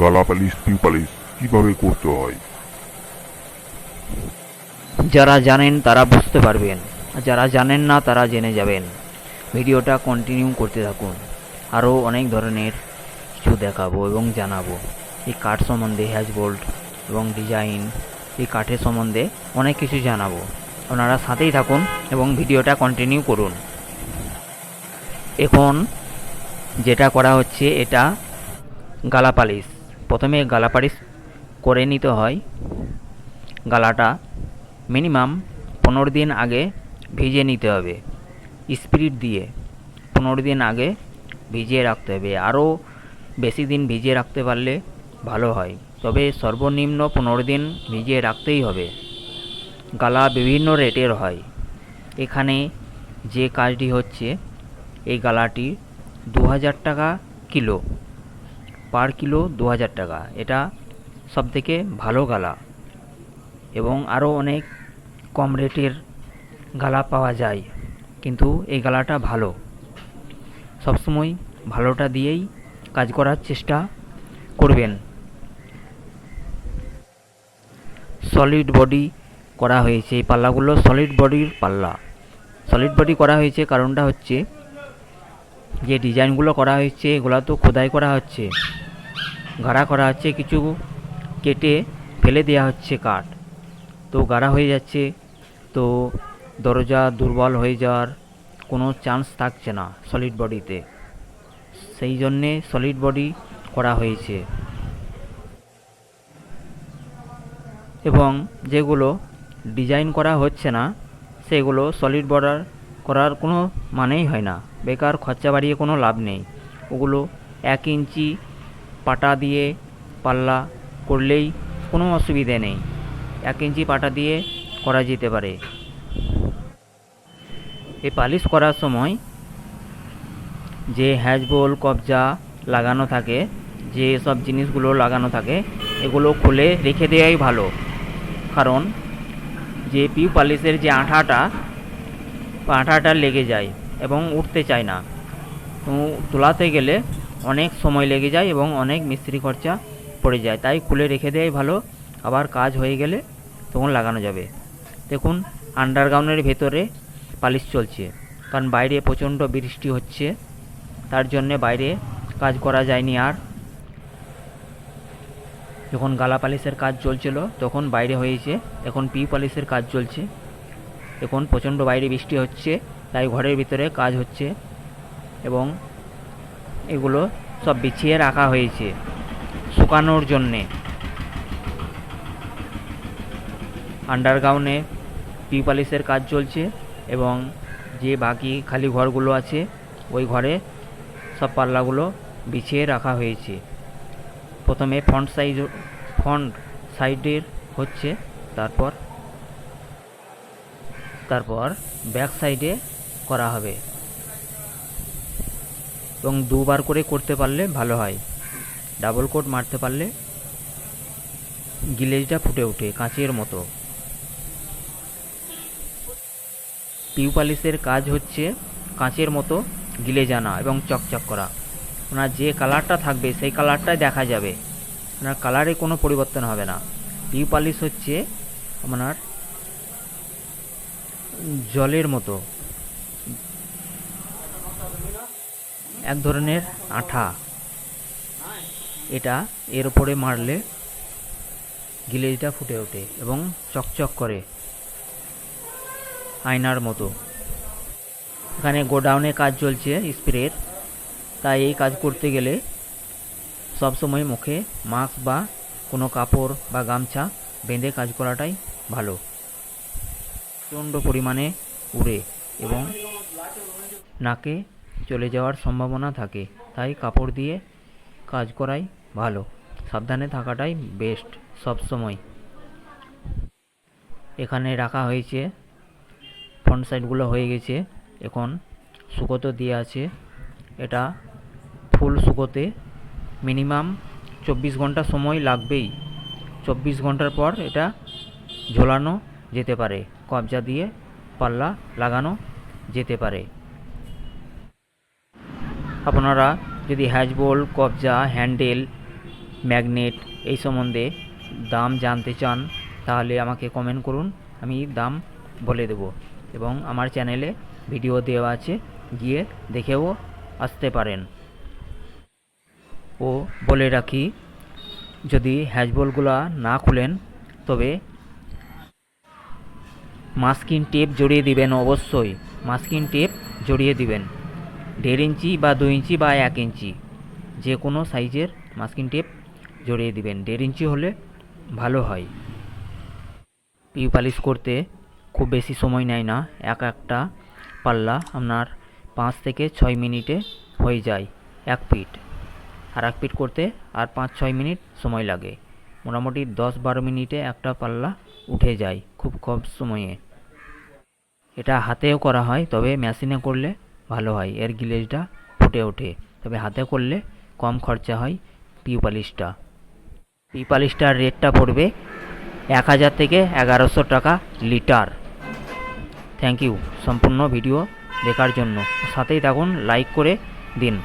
গলা polish Piu polish কীভাবে করতে হয়? যারা জানেন তারা বুঝতে পারবেন যারা জানেন না তারা জেনে যাবেন। ভিডিওটা কন্টিনিউ করতে থাকুন। আরও অনেক ধরনের কিছু দেখাবো এবং জানাব। এই কাঠ সম্বন্ধে হ্যাজ বোল্ট এবং ডিজাইন এই কাঠের সম্বন্ধে অনেক কিছু জানাব। আপনারা সাথেই থাকুন এবং ভিডিওটা কন্টিনিউ করুন। এখন যেটা করা হচ্ছে, এটা গালা পালিশ প্রথমে গালা পালিশ করে নিতে হয়। গালাটা মিনিমাম পনেরো দিন আগে ভিজিয়ে নিতে হবে। স্পিরিট দিয়ে পনেরো দিন আগে ভিজিয়ে রাখতে হবে। আরও বেশি দিন ভিজিয়ে রাখতে পারলে ভালো হয়। তবে সর্বনিম্ন পনেরো দিন ভিজিয়ে রাখতেই হবে। গালা বিভিন্ন রেটের হয়। এখানে যে কাজটি হচ্ছে, এই গালাটি দু হাজার টাকা কিলো। পার কিলো দু হাজার টাকা। এটা সবথেকে ভালো গালা। এবং আরও অনেক কম রেটের গালা পাওয়া যায়। কিন্তু এই গালাটা ভালো। সবসময় ভালোটা দিয়েই কাজ করার চেষ্টা করবেন। সলিড বডি করা হয়েছে। এই পাল্লাগুলো সলিড বডির পাল্লা। সলিড বডি করা হয়েছে কারণটা হচ্ছে, যে ডিজাইনগুলো করা হয়েছে, এগুলো তো খোদাই করা হচ্ছে। গাড়া করা হচ্ছে কিছু কেটে ফেলে দেওয়া হচ্ছে কাঠ। তো গাড়া হয়ে যাচ্ছে, তো দরজা দুর্বল হয়ে যাওয়ার কোনো চান্স থাকছে না সলিড বডিতে সেই জন্যে সলিড বডি করা হয়েছে। এবং যেগুলো ডিজাইন করা হচ্ছে না, সেগুলো সলিড বর্ডার করার কোনো মানেই হয় না। বেকার খরচা বাড়িয়ে কোনো লাভ নেই। ওগুলো এক ইঞ্চি পাটা দিয়ে পাল্লা করলেই কোনো অসুবিধে নেই। এক ইঞ্চি পাটা দিয়ে করা যেতে পারে। এই পালিশ করার সময় যে হ্যাজবোল কবজা লাগানো থাকে, যে সব জিনিসগুলো লাগানো থাকে, এগুলো খুলে রেখে দেওয়াই ভালো। কারণ যে পিউ পালিশের যে আঠাটা আঠাটা লেগে যায় এবং উঠতে চায় না। তো তোলাতে গেলে অনেক সময় লেগে যায় এবং অনেক মিস্ত্রি খরচা পড়ে যায়। তাই খুলে রেখে দেওয়াই ভালো। আবার কাজ হয়ে গেলে তখন লাগানো যাবে। দেখুন আন্ডারগ্রাউন্ডের ভেতরে পালিশ চলছে। কারণ বাইরে প্রচণ্ড বৃষ্টি হচ্ছে। তার জন্যে বাইরে কাজ করা যায়নি আর। যখন গালা পালিশের কাজ চলছিল, তখন বাইরে হয়েছে। এখন পি পালিশের কাজ চলছে। এখন প্রচণ্ড বাইরে বৃষ্টি হচ্ছে। তাই ঘরের ভিতরে কাজ হচ্ছে। এবং এগুলো সব বিছিয়ে রাখা হয়েছে, শুকানোর জন্যে। আন্ডারগ্রাউন্ডে পি পালিশের কাজ চলছে এবং যে বাকি খালি ঘরগুলো আছে, ওই ঘরে সব পাল্লাগুলো বিছিয়ে রাখা হয়েছে। প্রথমে ফ্রন্ট সাইজ ফ্রন্ট সাইডের হচ্ছে, তারপর তারপর ব্যাক সাইডে করা হবে। এবং দুবার করে করতে পারলে ভালো হয়। ডাবল কোট মারতে পারলে গিলেজটা ফুটে ওঠে কাঁচের মতো। পিউ পালিশের কাজ হচ্ছে কাঁচের মতো গিলে জানা এবং চকচক করা। ওনার যে কালারটা থাকবে সেই কালারটাই দেখা যাবে। ওনার কালারে কোনো পরিবর্তন হবে না। পিউ পালিশ হচ্ছে আপনার জলের মতো। এক ধরনের আঠা। এটা এর উপরে মারলে গিলেজটা ফুটে ওঠে এবং চকচক করে আয়নার মতো। এখানে গোডাউনে কাজ চলছে স্প্রের। তাই এই কাজ করতে গেলে সব সময় মুখে মাস্ক বা কোনো কাপড় বা গামছা বেঁধে কাজ করাটাই ভালো। প্রচণ্ড পরিমাণে উড়ে এবং নাকে চলে যাওয়ার সম্ভাবনা থাকে। তাই কাপড় দিয়ে কাজ করাই ভালো। সাবধানে থাকাটাই বেস্ট সব সময় এখানে রাখা হয়েছে ফ্রন্ট সাইডগুলো হয়ে গেছে। এখন শুকোতে দিয়ে আছে। এটা ফুল শুকোতে মিনিমাম চব্বিশ ঘণ্টা সময় লাগবেই। চব্বিশ ঘণ্টার পর এটা ঝোলানো যেতে পারে। কবজা দিয়ে পাল্লা লাগানো যেতে পারে। আপনারা যদি হ্যাজবোল কবজা, হ্যান্ডেল, ম্যাগনেট এই সম্বন্ধে দাম জানতে চান, তাহলে আমাকে কমেন্ট করুন, আমি দাম বলে দেব। এবং আমার চ্যানেলে ভিডিও দেওয়া আছে, গিয়ে দেখেও আসতে পারেন। ও বলে রাখি, যদি হ্যাজবলগুলো না খুলেন, তবে মাস্কিন টেপ জড়িয়ে দিবেন অবশ্যই। মাস্কিন টেপ জড়িয়ে দিবেন। দেড় ইঞ্চি বা দু ইঞ্চি বা এক ইঞ্চি, যে কোনো সাইজের মাস্কিন টেপ জড়িয়ে দিবেন। দেড় ইঞ্চি হলে ভালো হয়। পিউ পালিশ করতে খুব বেশি সময় নেয় না। এক একটা পাল্লা আপনার পাঁচ থেকে ছয় মিনিটে হয়ে যায় এক পিট আর এক পিট করতে আর পাঁচ ছয় মিনিট সময় লাগে। মোটামুটি দশ বারো মিনিটে একটা পাল্লা উঠে যায় খুব কম সময়ে। এটা হাতেও করা হয়, তবে মেশিনে করলে ভালো হয়, এর গিলেজটা ফুটে ওঠে। তবে হাতে করলে কম খরচা হয় পিউপালিশটা। পিউ পালিশটার রেটটা পড়বে এক হাজার থেকে এগারোশো টাকা লিটার। Thank you. সম্পূর্ণ ভিডিও দেখার জন্য। সাথেই থাকুন, লাইক করে দিন।